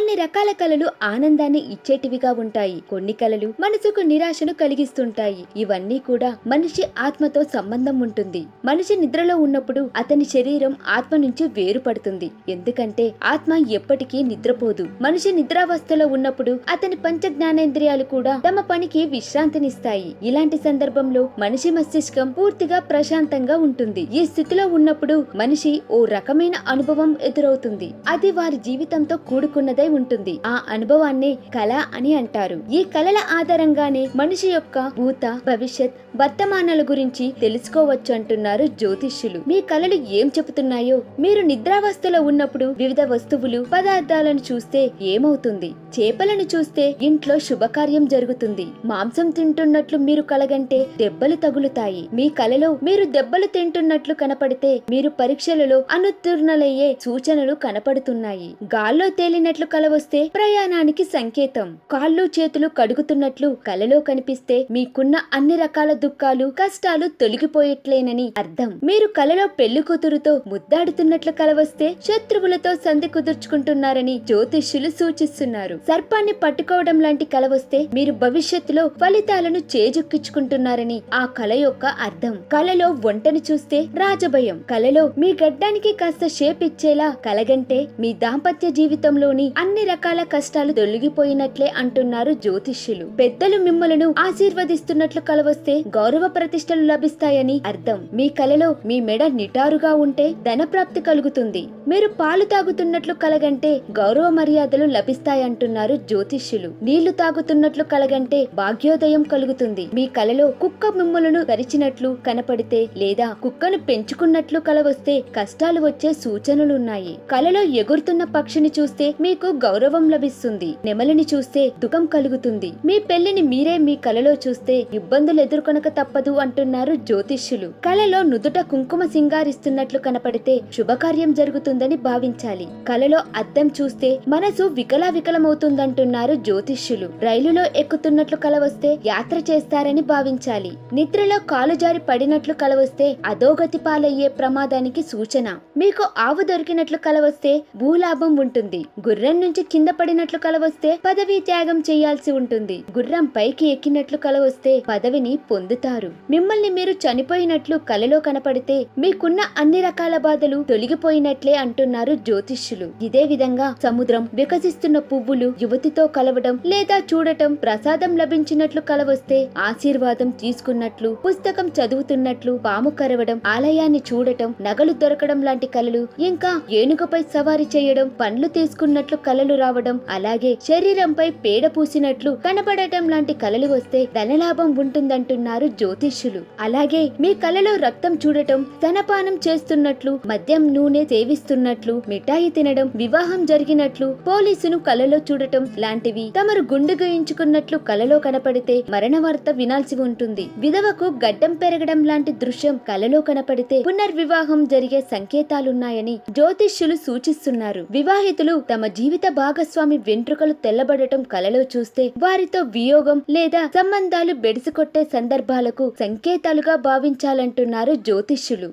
కొన్ని రకాల కళలు ఆనందాన్ని ఇచ్చేటివిగా ఉంటాయి. కొన్ని కళలు మనసుకు నిరాశను కలిగిస్తుంటాయి. ఇవన్నీ కూడా మనిషి ఆత్మతో సంబంధం ఉంటుంది. మనిషి నిద్రలో ఉన్నప్పుడు అతని శరీరం ఆత్మ నుంచి వేరుపడుతుంది. ఎందుకంటే ఆత్మ ఎప్పటికీ నిద్రపోదు. మనిషి నిద్రావస్థలో ఉన్నప్పుడు అతని పంచ జ్ఞానేంద్రియాలు కూడా తమ పనికి విశ్రాంతినిస్తాయి. ఇలాంటి సందర్భంలో మనిషి మస్తిష్కం పూర్తిగా ప్రశాంతంగా ఉంటుంది. ఈ స్థితిలో ఉన్నప్పుడు మనిషి ఓ రకమైన అనుభవం ఎదురవుతుంది. అది వారి జీవితంతో కూడుకున్నదై ఉంటుంది. ఆ అనుభవాన్ని కళ అని అంటారు. ఈ కళల ఆధారంగానే మనిషి యొక్క భూత భవిష్యత్ వర్తమానాల గురించి తెలుసుకోవచ్చు అంటున్నారు జ్యోతిష్యులు. మీ కళలు ఏం చెబుతున్నాయో మీరు నిద్రావస్థలో ఉన్నప్పుడు వివిధ వస్తువులు పదార్థాలను చూస్తే ఏమవుతుంది? చేపలను చూస్తే ఇంట్లో శుభకార్యం జరుగుతుంది. మాంసం తింటున్నట్లు మీరు కలగంటే దెబ్బలు తగులుతాయి. మీ కలలో మీరు దెబ్బలు తింటున్నట్లు కనపడితే మీరు పరీక్షలలో అనుత్తీర్ణులయ్యే సూచనలు కనపడుతున్నాయి. గాల్లో తేలినట్లు కల వస్తే ప్రయాణానికి సంకేతం. కాళ్ళు చేతులు కడుగుతున్నట్లు కలలో కనిపిస్తే మీకున్న అన్ని రకాల దుఃఖాలు కష్టాలు తొలగిపోయట్లేనని అర్థం. మీరు కలలో పెళ్ళి కూతురుతో ముద్దాడుతున్నట్లు కల వస్తే శత్రువులతో సంధి కుదుర్చుకుంటున్నారని జ్యోతిష్యులు సూచిస్తున్నారు. సర్పాన్ని పట్టుకోవడం లాంటి కల వస్తే మీరు భవిష్యత్తులో ఫలితాలను చేజుక్కించుకుంటున్నారని ఆ కల యొక్క అర్థం. కలలో వంటను చూస్తే రాజభయం. కలలో మీ గడ్డానికి కాస్త షేప్ ఇచ్చేలా కలగంటే మీ దాంపత్య జీవితంలోని అన్ని రకాల కష్టాలు తొలగిపోయినట్లే అంటున్నారు జ్యోతిష్యులు. పెద్దలు మిమ్మలను ఆశీర్వదిస్తున్నట్లు కలవస్తే గౌరవ ప్రతిష్టలు లభిస్తాయని అర్థం. మీ కలలో మీ మెడ నిటారుగా ఉంటే ధనప్రాప్తి కలుగుతుంది. మీరు పాలు తాగుతున్నట్లు కలగంటే గౌరవ మర్యాదలు లభిస్తాయంటున్నారు జ్యోతిష్యులు. నీళ్ళు తాగుతున్నట్లు కలగంటే భాగ్యోదయం కలుగుతుంది. మీ కలలో కుక్క మిమ్ములను కరిచినట్లు కనపడితే లేదా కుక్కను పెంచుకున్నట్లు కలవస్తే కష్టాలు వచ్చే సూచనలున్నాయి. కలలో ఎగురుతున్న పక్షిని చూస్తే మీకు గౌరవం లభిస్తుంది. నెమలిని చూస్తే దుఃఖం కలుగుతుంది. మీ పెళ్ళిని మీరే మీ కలలో చూస్తే ఇబ్బందులు ఎదుర్కొనక తప్పదు అంటున్నారు జ్యోతిష్యులు. కలలో నుదుట కుంకుమ సింగారిస్తున్నట్లు కనపడితే శుభకార్యం జరుగుతుందని భావించాలి. కలలో అద్దం చూస్తే మనసు వికలా వికలమవుతుందంటున్నారు జ్యోతిష్యులు. రైలులో ఎక్కుతున్నట్లు కలవస్తే యాత్ర చేస్తారని భావించాలి. నిద్రలో కాలు జారి పడినట్లు కలవస్తే అధోగతి పాలయ్యే ప్రమాదానికి సూచన. మీకు ఆవు దొరికినట్లు కలవస్తే భూలాభం ఉంటుంది. గుర్రం నుంచి కింద పడినట్లు కలవస్తే పదవి త్యాగం చేయాల్సి ఉంటుంది. గుర్రం పైకి ఎక్కినట్లు కలవస్తే పదవిని పొందుతారు. మిమ్మల్ని మీరు చనిపోయినట్లు కలలో కనపడితే మీకున్న అన్ని రకాల బాధలు తొలగిపోయినట్లే అంటున్నారు జ్యోతిష్యులు. ఇదే విధంగా సముద్రం వికసిస్తున్న పువ్వులు యువతితో కలవడం లేదా చూడటం ప్రసాదం లభించినట్లు కలవస్తే ఆశీర్వాదం తీసుకున్నట్లు పుస్తకం చదువుతున్నట్లు పాము కరవడం ఆలయాన్ని చూడటం నగలు దొరకడం లాంటి కలలు ఇంకా ఏనుగుపై సవారీ చేయడం పండ్లు తీసుకున్నట్లు కలలు రావడం అలాగే శరీరంపై పేడ పూసినట్లు కనపడటం లాంటి కలలు వస్తే ధనలాభం ఉంటుందంటున్నారు జ్యోతిష్యులు. అలాగే మీ కలలో రక్తం చూడటం ధనపానం చేస్తున్నట్లు మద్యం నూనె సేవిస్తున్నట్లు మిఠాయి తినడం వివాహం జరిగినట్లు పోలీసును కలలో చూడటం లాంటివి తమరు గుండె గయించుకున్నట్లు కలలో కనపడితే మరణ వార్త వినాల్సి ఉంటుంది. విధవకు గడ్డం పెరగడం లాంటి దృశ్యం కలలో కనపడితే పునర్వివాహం జరిగే సంకేతాలున్నాయని జ్యోతిష్యులు సూచిస్తున్నారు. వివాహితులు తమ జీవిత భాగస్వామి వెంట్రుకలు తెల్లబడటం కలలో చూస్తే వారితో వియోగం లేదా సంబంధాలు బెడిసికొట్టే సందర్భాలకు సంకేతాలుగా భావించాలంటున్నారు జ్యోతిష్యులు.